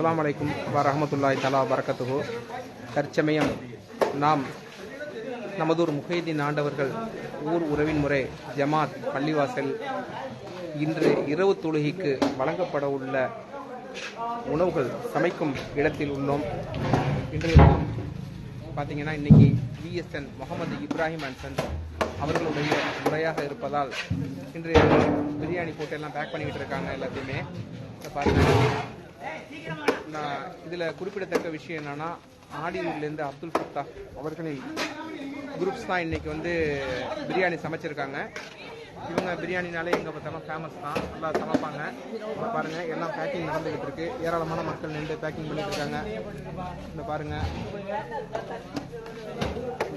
அஸ்லாம் வலைக்கும் வரமத்துல்லாய் தலா வரக்கத்துகோ தற்சமயம் நாம் நமதூர் முஹைதீன் ஆண்டவர்கள் ஊர் உறவின் முறை ஜமாத் பள்ளிவாசல் இன்று இரவு தொழுகைக்கு வழங்கப்பட உள்ள உணவுகள் சமைக்கும் இடத்தில் உள்ளோம். இன்றைய தினம் பார்த்தீங்கன்னா இன்னைக்கு விஎஸ்என் முகமது இப்ராஹிம் அண்ட் அவர்களுடைய முறையாக இருப்பதால் இன்று பிரியாணி போட்டு எல்லாம் பேக் பண்ணிக்கிட்டு இருக்காங்க எல்லாத்தையுமே. பார்த்தீங்கன்னா நான் இதில் குறிப்பிடத்தக்க விஷயம் என்னன்னா ஆடியூர்லேருந்து அப்துல் ஃபத்தா அவர்களின் குரூப்ஸ் தான் இன்னைக்கு வந்து பிரியாணி சமைச்சிருக்காங்க. இவங்க பிரியாணினாலே எங்கே பார்த்தாலும் ஃபேமஸ் தான். நல்லா சமைப்பாங்க. பாருங்கள் எல்லாம் பேக்கிங் நடந்துக்கிட்டு இருக்கு. ஏராளமான மக்கள் நின்று பேக்கிங் பண்ணிட்டு இருக்காங்க. இந்த பாருங்க.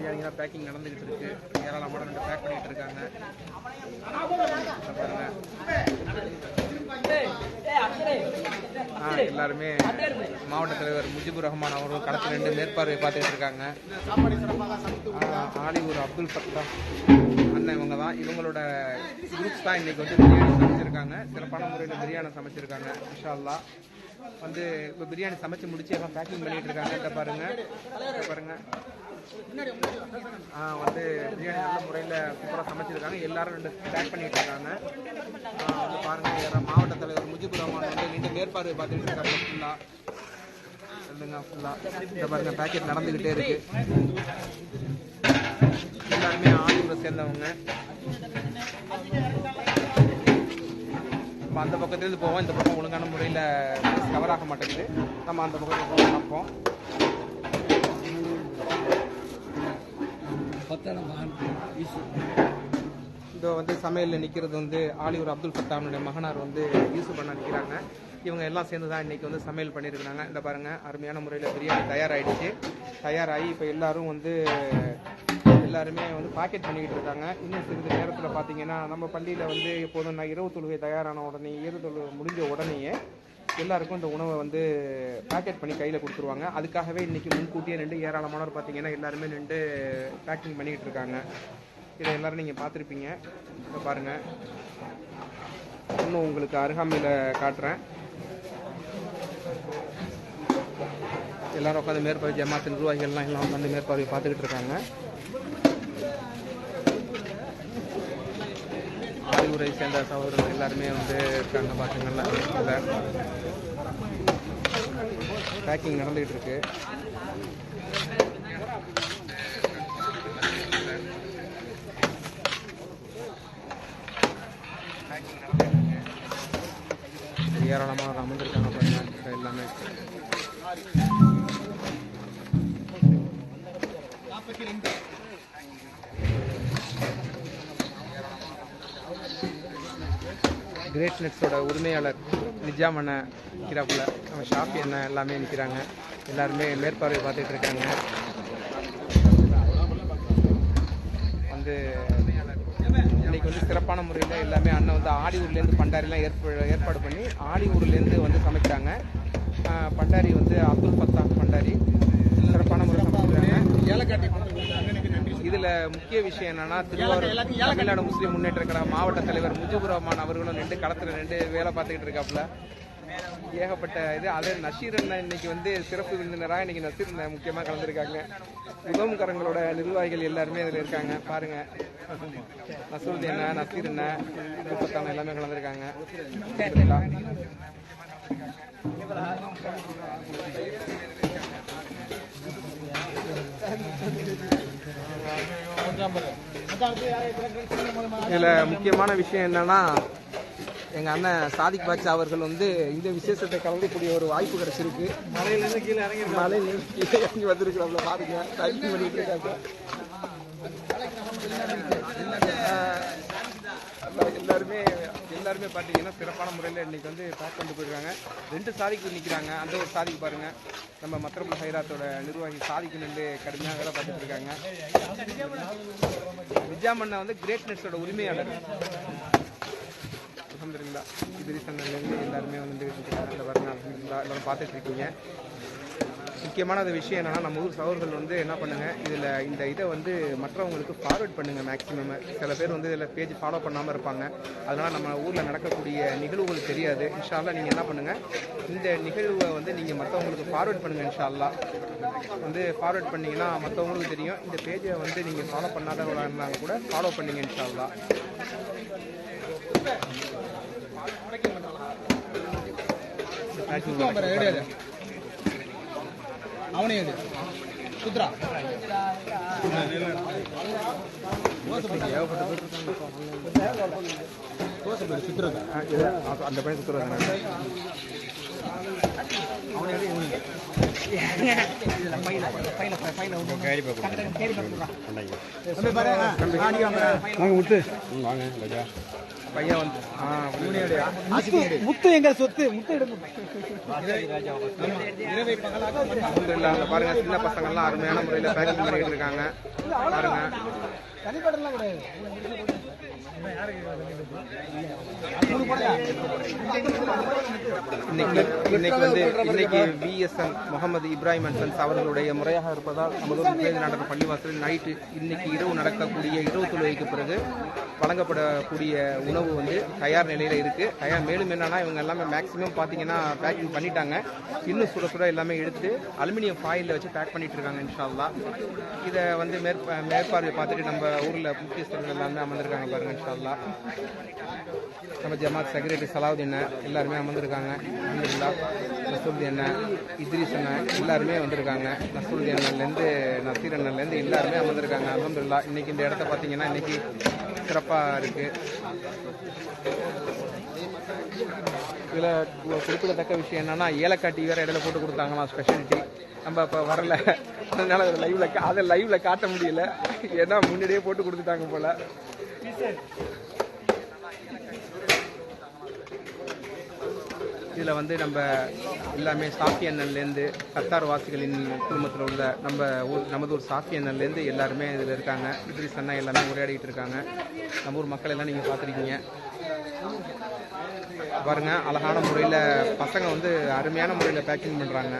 பிரியாணிலாம் பேக்கிங் நடந்துகிட்டு இருக்கு. ஏராளமான ரெண்டு பேக் பண்ணிட்டு இருக்காங்க. ஆ, எல்லாருமே மாவட்ட தலைவர் முஜிபுர் ரஹ்மான் அவர்கள் களத்தில் ரெண்டு மேற்பார்வை பார்த்துட்டு இருக்காங்க. ஆலிவூர் அப்துல் ஃபத்தா. அண்ணன் இவங்க தான் இவங்களோட குரூப்ஸ் தான் இன்னைக்கு வந்து பிரியாணி சமைச்சிருக்காங்க. சிறப்பான முறையில் பிரியாணி சமைச்சிருக்காங்க இன்ஷா அல்லாஹ் வந்து இப்போ பிரியாணி சமைச்சு முடிச்சு எல்லாம் பேக்கிங் பண்ணிட்டு இருக்காங்க. இதை பாருங்க இதை பாருங்க. ஆ, வந்து பிரியாணி நல்ல முறையில் சூப்பராக சமைச்சிருக்காங்க. எல்லாரும் ரெண்டு பேக் பண்ணிட்டு இருக்காங்க. வந்து பாருங்க வேற மாவட்ட தலைவர் முஜிபுர் ரஹ்மான் வந்து நீண்ட மேற்பார்வை பார்த்துட்டு இருக்காங்க ஃபுல்லாக சொல்லுங்க ஃபுல்லாக இதை பாருங்க பேக்கெட் நடந்துக்கிட்டே இருக்கு. எல்லாருமே ஆலியூரை சேர்ந்தவங்க. நம்ம அந்த பக்கத்துலேருந்து போவோம். இந்த பக்கம் ஒழுங்கான முறையில் கவர் ஆக மாட்டேங்குது. நம்ம அந்த பக்கத்தில் போக பார்ப்போம். இதோ வந்து சமையலில் நிற்கிறது வந்து ஆலியூர் அப்துல் ஃபத்தானுடைய மகனார் வந்து யூஸ் பண்ண நிற்கிறாங்க இவங்க எல்லாம் சேர்ந்து தான் இன்றைக்கி வந்து சமையல் பண்ணியிருக்கிறாங்க இந்த பாருங்கள் அருமையான முறையில் பிரியாணி தயாராகிடுச்சு தயாராகி இப்போ எல்லோரும் வந்து எல்லாருமே வந்து பாக்கெட் பண்ணிக்கிட்டு இருக்காங்க. இன்னும் சிறிது நேரத்தில் பார்த்தீங்கன்னா நம்ம பள்ளியில் வந்து எப்போதும் நான் இரவு தொழுகை தயாரான உடனே இரவு தொழுகை முடிஞ்ச உடனேயே எல்லாருக்கும் இந்த உணவை வந்து பேக்கெட் பண்ணி கையில் கொடுத்துருவாங்க. அதுக்காகவே இன்னைக்கு முன்கூட்டியே நின்று ஏராளமானவர் பார்த்தீங்கன்னா எல்லாருமே நின்று பேக்கிங் பண்ணிக்கிட்டு இருக்காங்க. இதை எல்லாரும் நீங்கள் பார்த்துருப்பீங்க. இப்போ பாருங்கள் இன்னும் உங்களுக்கு அருகாமையில் காட்டுறேன். எல்லாரும் உட்காந்து மேற்பார்வை ஜமாத்தின் நிர்வாகிகள்லாம் எல்லாம் உட்காந்து மேற்பார்வை பார்த்துக்கிட்டு இருக்காங்க. ஆய்வுரை சேர்ந்த சகோதரர்கள் எல்லாருமே வந்து இருக்காங்க பார்த்துங்களா பேக்கிங் நடந்துகிட்டு இருக்கு. ஏராளமாக அமைந்திருக்காங்க கிரேட் நெட்ஸோட உரிமையாளர் நிஜாம் அண்ணன் நிற்கிறாப்புல. நம்ம ஷாப் அண்ணன் எல்லாமே நிற்கிறாங்க. எல்லாருமே மேற்பார்வை பார்த்துட்டு இருக்காங்க. வந்து இன்னைக்கு வந்து சிறப்பான முறையில் எல்லாமே அண்ணன் வந்து ஆடியூர்லேருந்து பண்டாரிலாம் ஏற்பாடு ஏற்பாடு பண்ணி ஆடியூர்லேருந்து வந்து சமைச்சாங்க. பண்டாரி வந்து அப்துல் ஃபத்தா பண்டாரி. சிறப்பான முறையில் சமைச்சாங்க இதுல முக்கிய விஷயம் என்னன்னா திருவாரூர் தமிழ்நாடு முஸ்லீம் முன்னேற்ற கழக மாவட்ட தலைவர் முஜிபுர் ரஹ்மான் அவர்களும் நின்று களத்துல நின்று வேலை பார்த்துக்கிட்டு இருக்காப்புல. ஏகப்பட்ட இது. அதே நஷீர் அண்ணன் இன்னைக்கு வந்து சிறப்பு விருந்தினராக இன்னைக்கு நசீர் அண்ணன் முக்கியமா கலந்துருக்காங்க. உதவுகரங்களோட நிர்வாகிகள் எல்லாருமே அதுல இருக்காங்க. பாருங்க. நசூர்தி அண்ணன் நசீர் அண்ணன் முப்பத்தான எல்லாமே கலந்துருக்காங்க. சரிங்களா? இதுல முக்கியமான விஷயம் என்னன்னா எங்க அண்ணன் சாதிக் பாட்சா அவர்கள் வந்து இந்த விசேஷத்தை கலந்துக்கூடிய ஒரு வாய்ப்பு கிடைச்சிருக்கு. மலையில இருந்து கீழே இறங்கி மலையில இருந்து கீழே இறங்கி வந்திருக்கிறோம்ல பாருங்க. டைப்பிங் பண்ணிட்டு இருக்காங்க எல்லாருமே எல்லாருமே பார்த்தீங்கன்னா சிறப்பான முறையில் இன்றைக்கி வந்து பேக் கொண்டு போயிருக்காங்க. ரெண்டு சாதிக்கு நிற்கிறாங்க அந்த ஒரு சாதிக்கு பாருங்கள் நம்ம மத்திரபுல் ஹைராத்தோட நிர்வாகி சாதிக்கு நின்று கடுமையாக வேலை பார்த்துட்டு இருக்காங்க. நிஜாமண்ணா வந்து கிரேட்னஸோட உரிமையாளர். அலமதுல்லா இது ரீசன்லேருந்து எல்லாருமே வந்து அந்த வரணும் அலமதுல்லா எல்லாரும் பார்த்துட்டு இருக்கீங்க. முக்கியமான ஒரு விஷயம் என்னன்னா நம்ம ஊர் சகோதரர்கள் வந்து என்ன பண்ணுங்க இதில் இந்த இதை வந்து மற்றவங்களுக்கு ஃபார்வர்ட் பண்ணுங்க மேக்ஸிமம் சில பேர் வந்து இதில் பேஜ் ஃபாலோ பண்ணாமல் இருப்பாங்க. அதனால நம்ம ஊரில் நடக்கக்கூடிய நிகழ்வுகள் தெரியாது. இன்ஷால்லா நீங்கள் என்ன பண்ணுங்க இந்த நிகழ்வை வந்து நீங்கள் மற்றவங்களுக்கு ஃபார்வர்ட் பண்ணுங்க இன்ஷால்லா வந்து ஃபார்வர்ட் பண்ணீங்கன்னா மற்றவங்களுக்கு தெரியும். இந்த பேஜை வந்து நீங்கள் ஃபாலோ பண்ணாதவங்களா கூட ஃபாலோ பண்ணுங்க இன்ஷால்லா ಅವನೇ ಇದೆ ಸುತ್ರ ಚಿತ್ರದ ஆ, இது, அது- அந்த பையன் சுற்றுறது பையன் வந்து முத்து எங்க சொத்து? முத்து அங்க பாருங்க சின்ன பசங்க எல்லாம் அருமையான முறையில் பேக்கிங் பண்ணிட்டு இருக்காங்க. பாருங்க. தனிப்படலாம் கிடையாது. இன்னைக்கு இன்னைக்கு வந்து இன்னைக்கு விஎஸ்என் முகமது இப்ராஹிம் அன்சன்ஸ் அவர்களுடைய முறையாக இருப்பதால் நமது முப்பது நடந்த பள்ளிவாசலில் நைட்டு இன்னைக்கு இரவு நடக்கக்கூடிய இரவு தொழுகைக்கு பிறகு வழங்கப்படக்கூடிய உணவு வந்து தயார் நிலையில் இருக்கு. தயார் மேலும் என்னன்னா இவங்க எல்லாமே மேக்ஸிமம் பார்த்தீங்கன்னா பேக்கிங் பண்ணிட்டாங்க. இன்னும் சுட சுட எல்லாமே எடுத்து அலுமினியம் ஃபாயிலில் வச்சு பேக் பண்ணிட்டு இருக்காங்க இன்ஷால்லா இதை வந்து மேற்ப மேற்பார்வை பார்த்துட்டு நம்ம ஊரில் முக்கியஸ்தர்கள் எல்லாமே அமர்ந்திருக்காங்க பாருங்க இன்ஷால்லா நம்ம ஜமாத் செக்ரட்டரி சலாவுதீன் எல்லாருமே அமர்ந்திருக்காங்க. அல்ஹம்துலில்லா நசூல்தி அண்ணன் இத்ரிஸ் அண்ணன் எல்லாருமே வந்திருக்காங்க. நசூல்தி அண்ணன்லேருந்து நசீர் அண்ணன்லேருந்து எல்லாருமே அமர்ந்திருக்காங்க. அலமதுல்லா இன்னைக்கு இந்த இடத்த பார்த்தீங்கன்னா இன்னைக்கு சிறப்பாக இருக்குது இதில் குறிப்பிடத்தக்க விஷயம் என்னென்னா ஏலக்காய் டீ வேற இடையில போட்டு கொடுத்தாங்களாம் ஸ்பெஷாலிட்டி நம்ம இப்போ வரல. அதனால அதை லைவ்ல அதை லைவில் காட்ட முடியல. ஏன்னா முன்னாடியே போட்டு கொடுத்துட்டாங்க போல். இதில் வந்து நம்ம எல்லாமே சாஃபி அண்ணன்லேருந்து கத்தார் வாசிகளின் குடும்பத்தில் உள்ள நம்ம ஊர் நமது ஊர் சாஃபி அண்ணன்லேருந்து எல்லாருமே இதில் இருக்காங்க. இட்ரிஸ் அண்ணா எல்லாமே உரையாடிட்டு இருக்காங்க. நம்ம ஊர் மக்கள் எல்லாம் நீங்கள் பார்த்துருக்கீங்க. பாருங்கள் அழகான முறையில் பசங்க வந்து அருமையான முறையில் பேக்கிங் பண்ணுறாங்க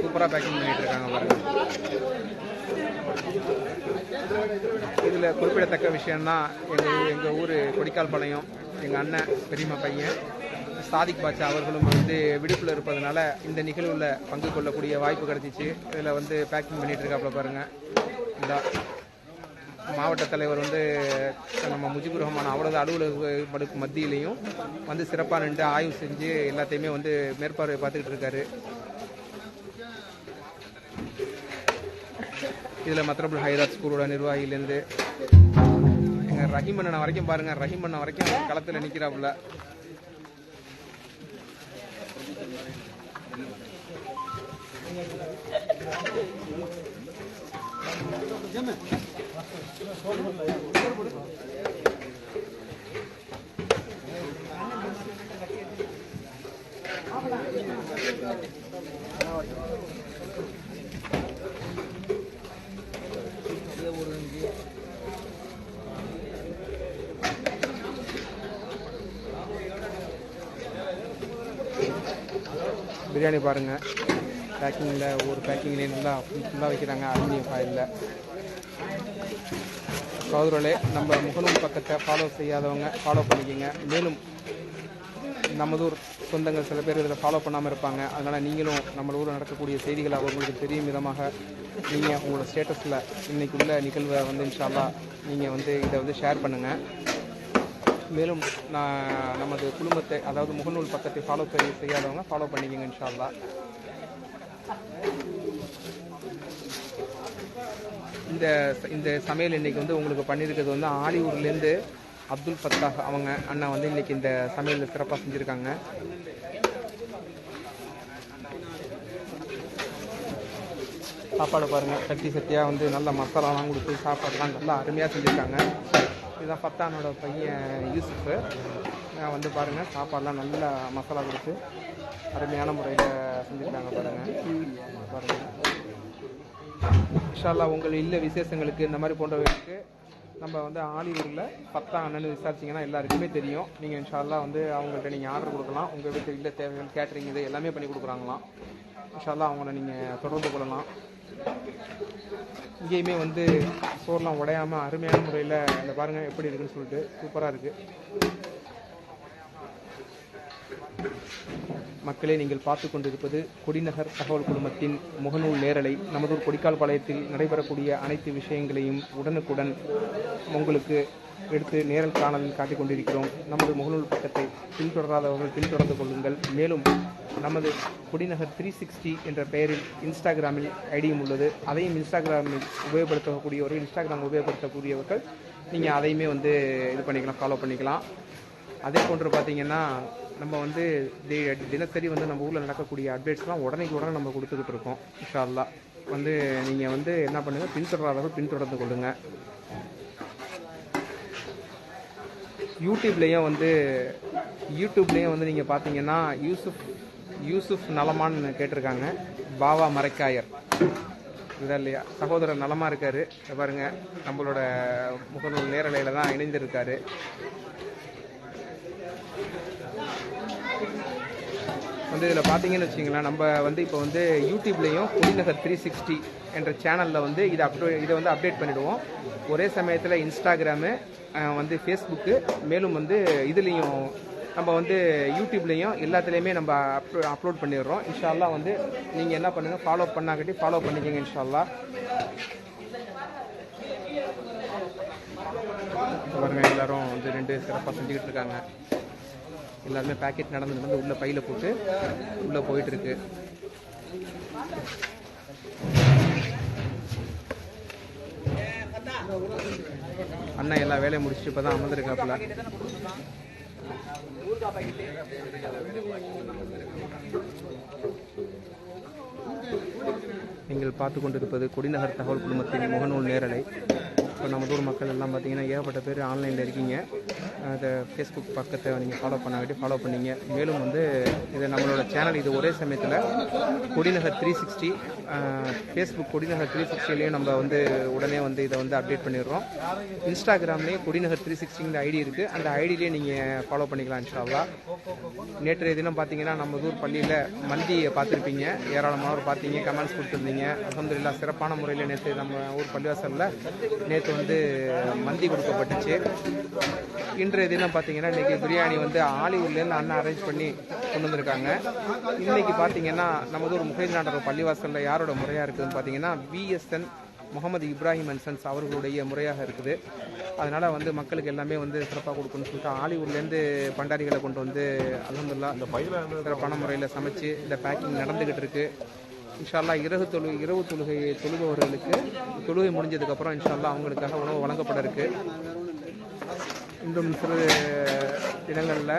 சூப்பராக பேக்கிங் பண்ணிகிட்டு இருக்காங்க பாருங்க. இதில் குறிப்பிடத்தக்க விஷயம்னா எங்கள் எங்கள் ஊர் கொடிக்கால் பாளையம் எங்கள் அண்ணன் பெரியம்மா பையன் சாதிக் பாட்சா அவர்களும் வந்து விடுப்பில் இருப்பதனால இந்த நிகழ்வில் பங்கு கொள்ளக்கூடிய வாய்ப்பு கிடைச்சிச்சு. இதில் வந்து பேக்கிங் பண்ணிட்டு இருக்காப்புல பாருங்க. இந்த மாவட்ட தலைவர் வந்து நம்ம முஜிபுர் ரஹ்மான் அவரது அலுவலக மத்தியிலையும் வந்து சிறப்பாக நின்று ஆய்வு செஞ்சு எல்லாத்தையுமே வந்து மேற்பார்வை பார்த்துக்கிட்டு இருக்காரு. இதில் மற்றபடி ஹைராத் ஸ்கூலோட நிர்வாகியிலேருந்து. எங்கள் ரஹீம் அண்ணன் வரைக்கும் பாருங்க ரஹீம் அண்ணன் வரைக்கும் களத்தில் நிற்கிறாப்புல பிரியாணி பாருங்கள் பேக்கிங்கில் ஒரு பேக்கிங்லேயே நல்லா ஃபுல்லாக வைக்கிறாங்க. அலுமினியம் ஃபாயிலில் சகோதரர்களே நம்ம முகநூல் பக்கத்தை ஃபாலோ செய்யாதவங்க ஃபாலோ பண்ணிக்கோங்க. மேலும் நமதூர் சொந்தங்கள் சில பேர் இதில் ஃபாலோ பண்ணாமல் இருப்பாங்க. அதனால் நீங்களும் நம்ம ஊரில் நடக்கக்கூடிய செய்திகளை அவங்களுக்கு தெரியும் விதமாக நீங்கள் உங்களோட ஸ்டேட்டஸில் இன்றைக்குள்ள நிகழ்வை வந்து இன்ஷால்லா நீங்கள் வந்து இதை வந்து ஷேர் பண்ணுங்கள் மேலும் நான் நமது குடும்பத்தை அதாவது முகநூல் பக்கத்தை ஃபாலோ செய்யாதவங்க ஃபாலோ பண்ணிக்கோங்க இன்ஷால்லா இந்த இந்த சமையல் இன்னைக்கு வந்து உங்களுக்கு பண்ணியிருக்கிறது வந்து ஆலியூர்லேருந்து அப்துல் ஃபத்தாஹ் அவங்க அண்ணா வந்து இன்றைக்கி இந்த சமையல் சிறப்பாக செஞ்சுருக்காங்க. சாப்பாடு பாருங்கள் சட்டி சட்டியாக வந்து நல்ல மசாலாலாம் கொடுத்து சாப்பாடுலாம் நல்லா அருமையாக செஞ்சுருக்காங்க. இதுதான் ஃபத்தானோட பையன் யூசுஃபு. நான் வந்து பாருங்கள் சாப்பாடெலாம் நல்லா மசாலா கொடுத்து அருமையான முறையில் செஞ்சுருக்காங்க பாருங்கள் பாருங்கள் இன்ஷால்லா உங்கள் இல்ல விசேஷங்களுக்கு இந்த மாதிரி போன்றவர்களுக்கு நம்ம வந்து ஆலியூரில் பத்தாம் அண்ணன் விசாரிச்சிங்கன்னா எல்லாருக்குமே தெரியும். நீங்கள் இன்ஷால்லா வந்து அவங்கள்ட்ட நீங்கள் ஆர்டர் கொடுக்கலாம். உங்கள் வீட்டு இல்லை தேவையான கேட்ரிங் இது எல்லாமே பண்ணி கொடுக்குறாங்களாம். இன்ஷால்லா அவங்கள நீங்கள் தொடர்பு கொள்ளலாம். இங்கேயுமே வந்து சோர்லாம் உடையாமல் அருமையான முறையில் இந்த பாருங்கள் எப்படி இருக்குன்னு சொல்லிட்டு சூப்பராக இருக்குது மக்களே நீங்கள் பார்த்து கொண்டிருப்பது கொடிநகர் தகவல் குழுமத்தின் முகநூல் நேரலை. நமதூர் கொடிக்கால் பாளையத்தில் நடைபெறக்கூடிய அனைத்து விஷயங்களையும் உடனுக்குடன் உங்களுக்கு எடுத்து நேரல் காணலில் காட்டிக் கொண்டிருக்கிறோம். நமது முகநூல் பக்கத்தை பின்தொடராதவர்கள் பின்தொடர்ந்து கொள்ளுங்கள். மேலும் நமது குடிநகர் த்ரீ சிக்ஸ்டி என்ற பெயரில் இன்ஸ்டாகிராமில் ஐடியும் உள்ளது. அதையும் இன்ஸ்டாகிராமில் உபயோகப்படுத்தக்கூடியவர்கள் இன்ஸ்டாகிராம் உபயோகப்படுத்தக்கூடியவர்கள் நீங்கள் அதையுமே வந்து இது பண்ணிக்கலாம் ஃபாலோ பண்ணிக்கலாம். அதே போன்று பார்த்தீங்கன்னா நம்ம வந்து தி- தினசரி வந்து நம்ம ஊரில் நடக்கக்கூடிய அப்டேட்ஸ்லாம் உடனே உடனே நம்ம கொடுத்துக்கிட்டு இருக்கோம் இன்ஷா அல்லாஹ் வந்து நீங்கள் வந்து என்ன பண்ணுங்கள் பின்தொடராதவர்கள் பின்தொடர்ந்து கொள்ளுங்கள் யூடியூப்லேயும் வந்து யூடியூப்லேயும் வந்து நீங்கள் பார்த்தீங்கன்னா யூசுப் யூசுப் நலமான்னு கேட்டிருக்காங்க. பாவா மரைக்காயர் இதாக இல்லையா? சகோதரர் நலமாக இருக்கார். பாருங்கள் பாருங்க நம்மளோட முகநூல் நேரலையில் தான் இணைந்திருக்காரு. வந்து இதில் பார்த்தீங்கன்னு வச்சிங்களேன் நம்ம வந்து இப்போ வந்து யூடியூப்லேயும் புலிநகர் த்ரீ சிக்ஸ்டி என்ற சேனலில் வந்து இதை அப்டே இதை வந்து அப்டேட் பண்ணிவிடுவோம் ஒரே சமயத்தில் இன்ஸ்டாகிராமு வந்து ஃபேஸ்புக்கு மேலும் வந்து இதுலேயும் நம்ம வந்து யூடியூப்லேயும் எல்லாத்துலேயுமே நம்ம அப்லோ அப்லோட் பண்ணிடுறோம். இன்ஷால்லா வந்து நீங்கள் என்ன பண்ணுங்கள் ஃபாலோ பண்ணாக்கட்டி ஃபாலோ பண்ணிக்கோங்க இன்ஷால்லா. பாருங்கள் எல்லாரும் வந்து ரெண்டு சிறப்பாக செஞ்சுக்கிட்டு இருக்காங்க. எல்லாருமே பேக்கெட் நடந்து நடந்து உள்ள பையில போட்டு உள்ள போயிட்டு இருக்கு எல்லா வேலையும் முடிச்சுட்டு இப்பதான் அமர்ந்திருக்காப்புல. நீங்கள் பார்த்து கொண்டிருப்பது கொடிநகர் தகவல் குழுமத்தின் முகநூல் நேரலை. இப்போ நம்ம ஊர் மக்கள் எல்லாம் பார்த்தீங்கன்னா ஏகப்பட்ட பேர் ஆன்லைனில் இருக்கீங்க. அதை ஃபேஸ்புக் பக்கத்தை நீங்கள் ஃபாலோ பண்ணாட்டி ஃபாலோ பண்ணீங்க. மேலும் வந்து இது நம்மளோட சேனல் இது ஒரே சமயத்தில் Kodinagar three sixty Facebook Kodinagar three சிக்ஸ்டிலையும் நம்ம வந்து உடனே வந்து இதை வந்து அப்டேட் பண்ணிடுறோம். இன்ஸ்டாகிராம்லேயே கொடிநகர் த்ரீ சிக்ஸ்டிங்கிற ஐடி இருக்குது அந்த ஐடியிலே நீங்கள் ஃபாலோ பண்ணிக்கலாம் இன்ஷால்லா நேற்றைய தினம் பார்த்தீங்கன்னா நம்ம ஊர் பள்ளியில் மந்தியை பார்த்துருப்பீங்க. ஏராளமானவர் பார்த்தீங்க கமெண்ட்ஸ் கொடுத்துருந்தீங்க. அலமதுல்லா சிறப்பான முறையில் நேற்று நம்ம ஊர் பள்ளிவாசலில் நேற்று வந்து மந்தி கொடுக்கப்பட்டுச்சு. இன்றைய தினம் பார்த்தீங்கன்னா இன்னைக்கு பிரியாணி வந்து ஆலிவுட்லேருந்து அண்ணன் அரேஞ்ச் பண்ணி கொண்டு வந்திருக்காங்க. இன்னைக்கு பார்த்தீங்கன்னா நமது ஒரு முகைது பள்ளிவாசலில் யாரோட முறையாக இருக்குதுன்னு பார்த்தீங்கன்னா விஎஸ்என் முகமது இப்ராஹிம் அன்சன்ஸ் அவர்களுடைய முறையாக இருக்குது. அதனால் வந்து மக்களுக்கு எல்லாமே வந்து சிறப்பாக கொடுக்கணும்னு சொல்லிட்டு ஆலிவுட்லேருந்து பண்டாரிகளை கொண்டு வந்து அலமதுல்லா சிறப்பான முறையில் சமைச்சு இந்த பேக்கிங் நடந்துக்கிட்டு இருக்குது இன்ஷால்லா இரவு தொழு இரவு தொழுகை தொழுபவர்களுக்கு தொழுகை முடிஞ்சதுக்கப்புறம் இன்ஷால்லா அவங்களுக்காக உணவு வழங்கப்பட இருக்கு இன்னும் சிறு தினங்களில்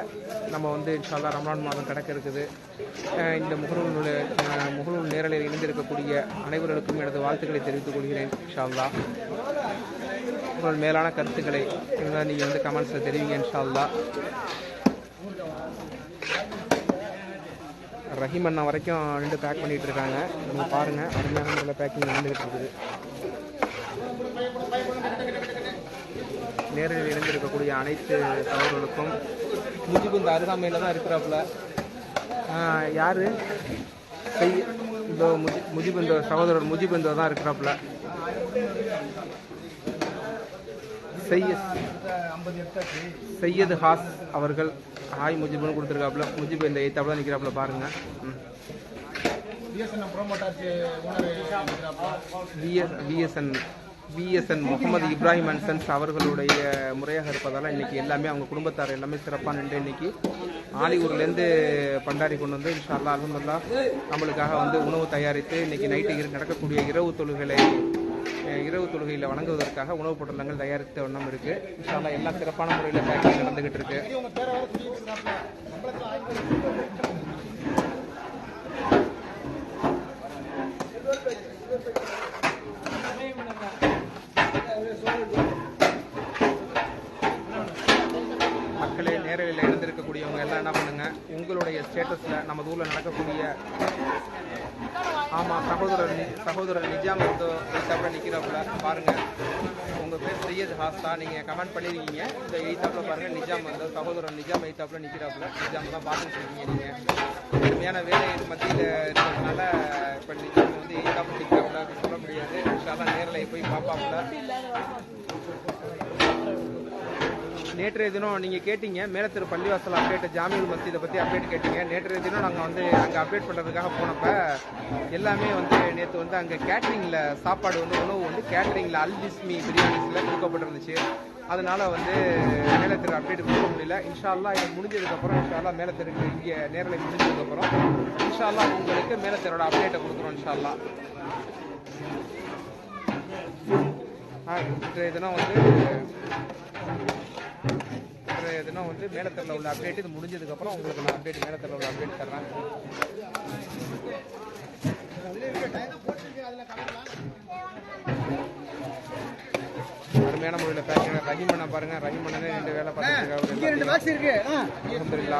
நம்ம வந்து இன்ஷால்லா ரமலான் மாதம் கிடக்க இருக்குது. இந்த முகநூல் முகநூல் நேரலையில் இணைந்திருக்கக்கூடிய அனைவர்களுக்கும் எனது வாழ்த்துக்களை தெரிவித்துக் கொள்கிறேன் இன்ஷால்லா. உங்கள் மேலான கருத்துக்களை நீங்கள் வந்து கமெண்ட்ஸில் தெரிவிங்க இன்ஷால்லா. ரஹீம் அண்ணா வரைக்கும் ரெண்டு பேக் பண்ணிட்டு இருக்காங்க நீங்கள் பாருங்கள் அருமையான முறையில் பேக்கிங் நடந்துகிட்டு இருக்குது நேரில் இணைந்திருக்கக்கூடிய அனைத்து சகோதரர்களுக்கும் முஜிபு இந்த அருகாமையில் தான் இருக்கிறாப்புல. யார்? இந்த முஜி முஜிபு இந்த சகோதரர் முஜிபு இந்த தான் இருக்கிறாப்புல. செய்யத் சையது ஹாஸ் அவர்கள். ஹாய் முஜிபுன்னு கொடுத்துருக்காப்புல. முஜிபு இந்த எய்த்தாப்புல நிற்கிறாப்புல பாருங்க. VSN VSN Mohamed Ibrahim and sons அவர்களுடைய முறையாக இருப்பதால் இன்னைக்கு எல்லாமே அவங்க குடும்பத்தார் எல்லாமே சிறப்பாக நின்று இன்னைக்கு ஆலியூர்லேருந்து பண்டாரி கொண்டு வந்து இன்ஷா அல்லா அலமதுல்லா நம்மளுக்காக வந்து உணவு தயாரித்து இன்னைக்கு நைட்டு நடக்கக்கூடிய இரவு தொழுகளை இரவு தொழுகையில் வணங்குவதற்காக உணவுப் பொட்டலங்கள் தயாரித்த வண்ணம் இருக்கு. இன்ஷா எல்லாம் சிறப்பான முறையில் பேக்கிங் நடந்துகிட்டு இருக்கு. மக்களே நேரலில் இணைந்திருக்கக்கூடியவங்க எல்லாம் என்ன பண்ணுங்க? உங்களுடைய ஸ்டேட்டஸ்ல நம்ம ஊர்ல நடக்கக்கூடிய ஆமா சகோதரர் சகோதரர் நிஜாம் வந்து எய்த்தாப்புல நிக்கிறாப்புல. பாருங்க. உங்க பேர் சையத் ஹாஸ்தா. நீங்க கமெண்ட் பண்ணிருக்கீங்க. இந்த எய்த்தாப்புல பாருங்க நிஜாம் வந்து சகோதரர் நிஜாம் எய்த்தாப்புல நிற்கிறாப்புல நிஜாம் தான் பார்த்துட்டு இருக்கீங்க நீங்க. கடுமையான வேலை மத்தியில் இருக்கிறதுனால இப்போ நிஜாம் வந்து எய்த்தாப்புல நிக்கிறாப்புல. சொல்ல முடியாது. நேரில் போய் பார்ப்பாப்புல. நேற்றைய தினம் நீங்கள் கேட்டீங்க மேலத்திரு பள்ளிவாசல் அப்டேட் ஜாமியல் மசீதை பற்றி அப்டேட் கேட்டீங்க. நேற்றைய தினம் நாங்கள் வந்து அங்கே அப்டேட் பண்ணுறதுக்காக போனப்ப எல்லாமே வந்து நேற்று வந்து அங்கே கேட்ரிங்கில் சாப்பாடு வந்து உணவு வந்து கேட்ரிங்கில் அல் பிரியாணிஸில் கொடுக்கப்பட்டிருந்துச்சு. அதனால வந்து மேலத்திரு அப்டேட் கொடுக்க முடியல. இன்ஷால்லா இது முடிஞ்சதுக்கப்புறம் இன்ஷால்லா மேலத்திற்கு இங்கே நேரலை முடிஞ்சதுக்கப்புறம் இன்ஷால்லா உங்களுக்கு மேலத்திரோட அப்டேட்டை கொடுக்குறோம் இன்ஷால்லா இன்றைய தினம் வந்து இன்றைய தினம் வந்து மேலத்தரில் உள்ள அப்டேட் இது முடிஞ்சதுக்கு அப்புறம் உங்களுக்கு நான் அப்டேட் மேலத்தரில் உள்ள அப்டேட் தர்றேன். அருமையான முறையில் பேக்கிங் ரஹீமண்ணா பாருங்க ரஹீமண்ணனே ரெண்டு வேலை இங்க ரெண்டு பார்த்துருக்காங்க பாக்ஸ் இருக்கு. அலமதுல்லா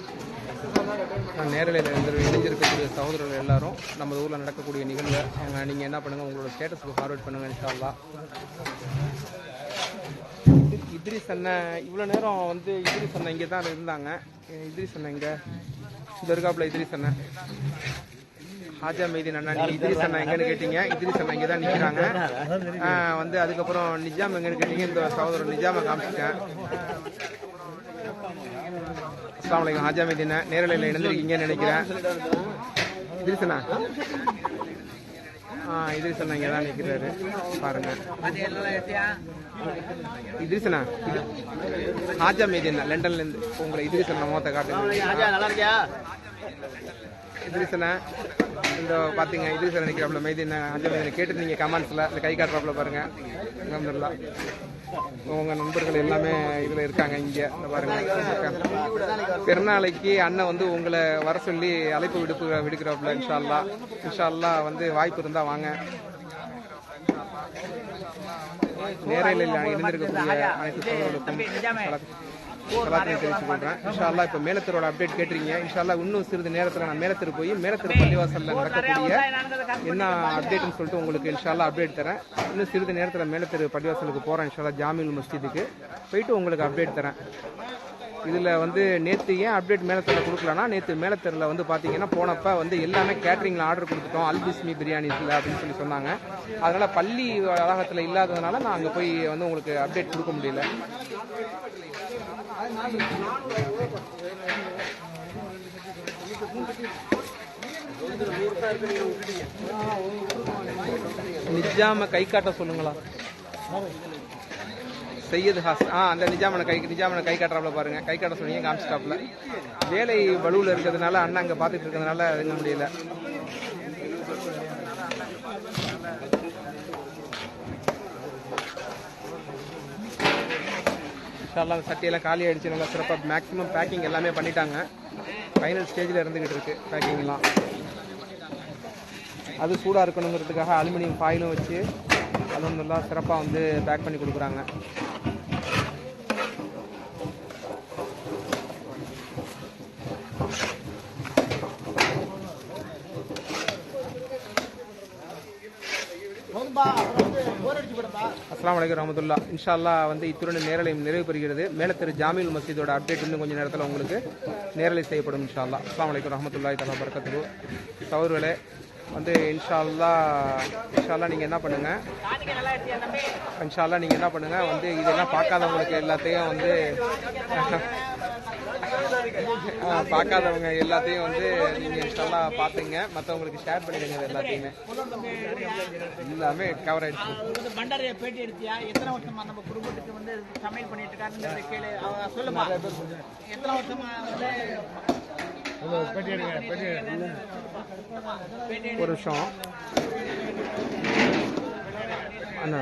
இருந்து இணைஞ்சிருக்கக்கூடிய சகோதரர்கள் எல்லாரும் நம்ம ஊரில் நடக்கக்கூடிய நிகழ்வை நீங்கள் என்ன பண்ணுங்கள் உங்களோட ஸ்டேட்டஸ்க்கு ஃபார்வர்ட் பண்ணுங்கள் இன்ஷால்லா இத்ரிஸ் அண்ணன் இவ்வளோ நேரம் வந்து இத்ரிஸ் அண்ணன் இங்கே தான் இருந்தாங்க. அஹ் இத்ரிஸ் அண்ணன் இங்கே. இந்த இருக்காப்புல இத்ரிஸ் அண்ணன் ஹாஜா மெய்தீன் அண்ணா நீங்கள் இத்ரிஸ் அண்ணா எங்கன்னு கேட்டீங்க. இத்ரிஸ் அண்ணா இங்கே தான் நிற்கிறாங்க வந்து அதுக்கப்புறம் நிஜாம் எங்கன்னு கேட்டீங்க. இந்த சகோதரர் நிஜாமை காமிச்சிட்டேன். அஸ்லாம் வலைக்கம் ஹாஜா மைதீன் நேரலையில் இணைந்திருக்கீங்கன்னு நினைக்கிறேன். அண்ணா ஆ அண்ணா இங்கே தான் நிற்கிறாரு பாருங்க. இத்ரிசனா? இது ஹாஜா மீதியண்ணா லண்டன்ல இருந்து உங்களை இத்ரிசனா காட்டுங்க. நல்லா இருக்கியா? இத்ரிசனா? இந்த பாத்தீங்க இத்ரிசனா நிக்கிறாப்ல மைதியண்ணா ஹாஜா கேட்டு நீங்க கமெண்ட்ஸ்ல இந்த கை காட்டுறாப்ல பாருங்க. அல்ஹம்துலில்லாஹ் உங்க நண்பர்கள் எல்லாமே இதுல இருக்காங்க இங்க. இந்த பாருங்க பெருநாளைக்கு அண்ணன் வந்து உங்களை வர சொல்லி அழைப்பு விடுப்பு விடுக்கிறாப்புல இன்ஷால்லா. இன்ஷால்லா வந்து வாய்ப்பு இருந்தா வாங்க. நேரில் இருந்திருக்கக்கூடிய அனைத்து சகோதரர்களுக்கும் சலாத்தினை தெரிவித்துக் கொள்றேன் இன்ஷா அல்லாஹ் இப்ப மேலத்தரோட அப்டேட் கேட்டிருக்கீங்க. இன்ஷா அல்லாஹ் இன்னும் சிறிது நேரத்துல நான் மேலத்தரு போய் மேலத்தரு பள்ளிவாசல்ல நடக்கக்கூடிய என்ன அப்டேட்னு சொல்லிட்டு உங்களுக்கு இன்ஷா அல்லாஹ் அப்டேட் தரேன். இன்னும் சிறிது நேரத்துல மேலத்தரு பள்ளிவாசலுக்கு போறேன் இன்ஷா அல்லாஹ் ஜாமில் மஸ்ஜிதுக்கு. போயிட்டு உங்களுக்கு அப்டேட் தரேன். இதுல வந்து நேத்து ஏன் அப்டேட் மேலத்தரில் கொடுக்கலனா நேத்து மேலத்தரில் வந்து பாத்தீங்கன்னா போனப்ப வந்து எல்லாமே கேட்டரிங்ல ஆர்டர் கொடுத்துட்டோம். அல்பிஸ்மி பிரியாணிஸ்ல அப்படின்னு சொல்லி சொன்னாங்க. அதனால பள்ளி வளாகத்துல இல்லாததுனால நான் அங்க போய் வந்து உங்களுக்கு அப்டேட் கொடுக்க முடியல. நிஜாம கை காட்ட சொல்லுங்களா? செய்யது ஹாஸ் ஆ அந்த நிஜாமனை கை நிஜாமனை கை காட்டுறாப்புல பாருங்க. கை காட்ட சொன்னீங்க காமிச்சிட்டாப்புல. வேலை வலுவில் இருக்கிறதுனால அண்ணன் அங்கே பார்த்துட்டு இருக்கிறதுனால அதுங்க முடியல. இன்ஷால்லாம் சட்டியெல்லாம் காலி ஆயிடுச்சு நல்லா சிறப்பாக மேக்ஸிமம் பேக்கிங் எல்லாமே பண்ணிட்டாங்க. ஃபைனல் ஸ்டேஜில் இருந்துகிட்டு இருக்கு பேக்கிங்லாம் அது சூடாக இருக்கணுங்கிறதுக்காக அலுமினியம் ஃபாயிலும் வச்சு அதுவும் நல்லா சிறப்பாக வந்து பேக் பண்ணி கொடுக்குறாங்க. அஸ்லாம் வலைக்கம் ரஹமத்துல்லா. இன்ஷா வந்து இத்துடன் நேரலை நிறைவு பெறுகிறது. மேல திரு ஜாமில் மசீதோட அப்டேட் இன்னும் கொஞ்சம் நேரத்தில் உங்களுக்கு நேரலை செய்யப்படும் இன்ஷா அல்லாஹ் அஸ்லாம் வலைக்கம் ரஹமத்துல்லா தலா பறக்கத்துக்கு சௌர்களே வந்து இன்ஷா அல்லாஹ் நீங்கள் என்ன பண்ணுங்கள் இன்ஷா நீங்கள் என்ன பண்ணுங்கள் வந்து இதெல்லாம் பார்க்காதவங்களுக்கு எல்லாத்தையும் வந்து பார்க்காதவங்க எல்லாத்தையும் வந்து நீங்க இன்ஷால்லா பாத்துங்க மத்தவங்களுக்கு ஷேர் பண்ணிடுங்க எல்லாத்தையுமே. எல்லாமே கவர் ஆயிடுச்சு. வந்து பண்டாரிய பேட்டி எடுத்தியா? எத்தனை வருஷமா நம்ம குடும்பத்துக்கு வந்து சமையல் பண்ணிட்டு இருக்காருன்னு கேளு. அவ சொல்லுமா? எத்தனை வருஷமா வந்து ஒரு நிமிஷம். அண்ணா.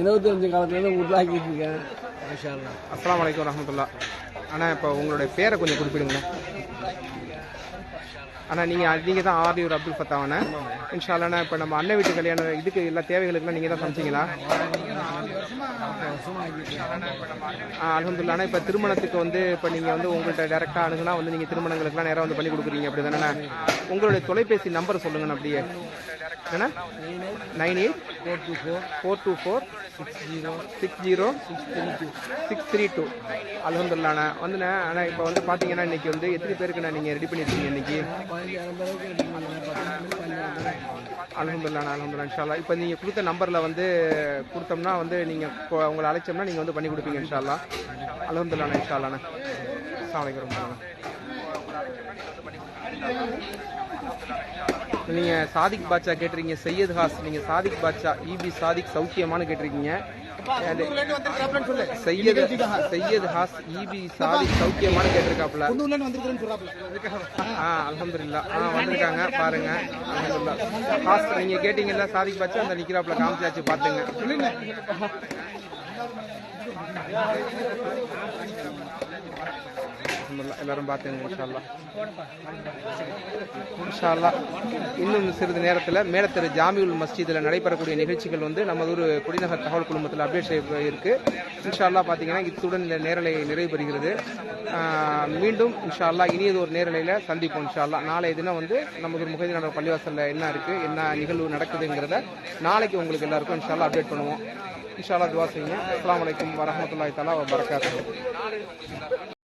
இருபத்தஞ்சு காலத்துலேருந்து உருளாக்கிட்டு இருக்கேன். மாஷா அல்லா அஸ்ஸலாமு ஆனால் அண்ணா இப்போ உங்களுடைய பேரை கொஞ்சம் குறிப்பிடுங்கண்ணா அண்ணா நீங்கள் நீங்கள் தான் ஆரியூர் அப்துல் ஃபத்தாவாண்ணே இன்ஷால்லாண்ணா இப்போ நம்ம அண்ணன் வீட்டு கல்யாணம் இதுக்கு எல்லா தேவைகளுக்குலாம் நீங்கள் தான் சமைச்சிங்களா? அலமதுல்லாண்ணா இப்போ திருமணத்துக்கு வந்து இப்போ நீங்கள் வந்து உங்கள்கிட்ட டேரெக்டாக அணுகுனா வந்து நீங்கள் திருமணங்களுக்குலாம் நேராக வந்து பண்ணி கொடுக்குறீங்க அப்படி தானே? உங்களுடைய தொலைபேசி நம்பர் சொல்லுங்கண்ணா அப்படியே. என்ன nine eight four two four four two four. Six zero six zero six three two six three two அலமதுல்லாண்ணா வந்துண்ணே ஆனால் இப்போ வந்து பார்த்தீங்கன்னா இன்றைக்கி வந்து எத்தனை பேருக்குண்ணா நீங்கள் ரெடி பண்ணியிருக்கீங்க இன்றைக்கி பதினஞ்சாயிரம் பேருக்கு அலமதுல்லாண்ணா அலமதுல்லா இன்ஷால்லா இப்போ நீங்கள் கொடுத்த நம்பரில் வந்து கொடுத்தோம்னா வந்து நீங்கள் உங்களை அழைச்சோம்னா நீங்கள் வந்து பண்ணி கொடுப்பீங்க இன்ஷால்லா அலமதுல்லாண்ணா இன்ஷால்லாண்ணா சாலைக்கு நீங்க சாதிக் பாட்சா கேட்டிருக்கீங்க சையத் ஹாஸ் நீங்க சாதிக் பாட்சா இபி சாதிக் சௌக்கியமானு கேட்டிருக்கீங்க. சையத் சையத் ஹாஸ் இபி சாதிக் சௌக்கியமானு கேட்டிருக்காப்ல ஆ அல்ஹம்துலில்லாஹ் ஆ வந்திருக்காங்க பாருங்க. அல்ஹம்துலில்லாஹ் ஹாஸ் நீங்க கேட்டீங்கல்ல சாதிக் பாட்சா அந்த நிக்கிறாப்ல காமிச்சாச்சு பாத்துங்க. அல்ஹம்துலில்லாஹ். எல்லாரும் பாத்துங்க இன்ஷால்லா இன்ஷால்லா இன்னும் சிறிது நேரத்தில் மேலத்தெரு ஜாமியுல் மஸ்ஜிதில் நடைபெறக்கூடிய நிகழ்ச்சிகள் வந்து நமது ஒரு குடிநகர் தகவல் குழுமத்தில் அப்டேட் செய்ய இருக்கு இன்ஷால்லா பார்த்தீங்கன்னா இத்துடன் இந்த நேரலை நிறைவு பெறுகிறது மீண்டும் இன்ஷால்லா இனியது ஒரு நேரலையில் சந்திப்போம் இன்ஷால்லா நாளைய தினம் வந்து நமது ஒரு நகர் பள்ளிவாசலில் என்ன இருக்கு என்ன நிகழ்வு நடக்குதுங்கிறத நாளைக்கு உங்களுக்கு எல்லாருக்கும் இன்ஷால்லா அப்டேட் பண்ணுவோம். இன்ஷால்லா துவா செய்யுங்க. அஸ்லாம் வலைக்கம் வரஹ்மத்துல்லாஹி தலா வரகாத்து